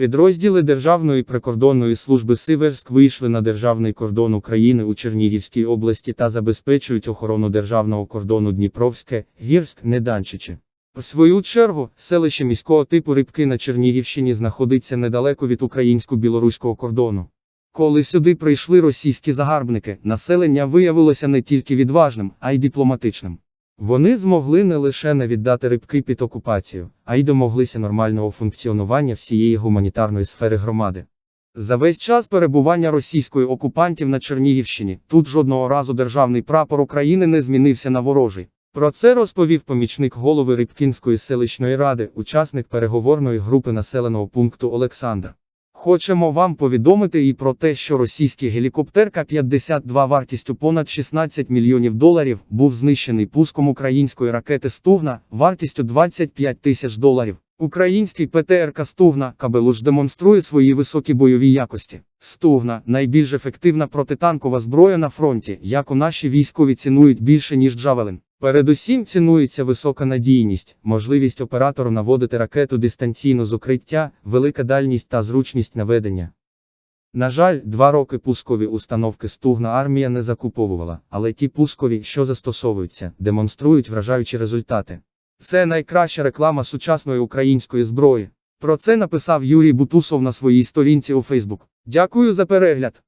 Підрозділи Державної прикордонної служби Сиверськ вийшли на державний кордон України у Чернігівській області та забезпечують охорону державного кордону Дніпровське, Гірськ, Неданчичі. В свою чергу, селище міського типу Рибки на Чернігівщині знаходиться недалеко від українсько-білоруського кордону. Коли сюди прийшли російські загарбники, населення виявилося не тільки відважним, а й дипломатичним. Вони змогли не лише не віддати рибки під окупацію, а й домоглися нормального функціонування всієї гуманітарної сфери громади. За весь час перебування російської окупантів на Чернігівщині тут жодного разу державний прапор України не змінився на ворожий. Про це розповів помічник голови Рибкінської селищної ради, учасник переговорної групи населеного пункту Олександр. Хочемо вам повідомити і про те, що російський гелікоптер К-52 вартістю понад 16 мільйонів доларів був знищений пуском української ракети Стугна вартістю 25 тисяч доларів. Український ПТРК Стугна Кабелуш демонструє свої високі бойові якості. Стугна найбільш ефективна протитанкова зброя на фронті, яку наші військові цінують більше ніж Джавелин. Передусім цінується висока надійність, можливість оператору наводити ракету дистанційно з укриття, велика дальність та зручність наведення. На жаль, два роки пускові установки стугна армія не закуповувала, але ті пускові, що застосовуються, демонструють вражаючі результати. Це найкраща реклама сучасної української зброї. Про це написав Юрій Бутусов на своїй сторінці у Фейсбук. Дякую за перегляд.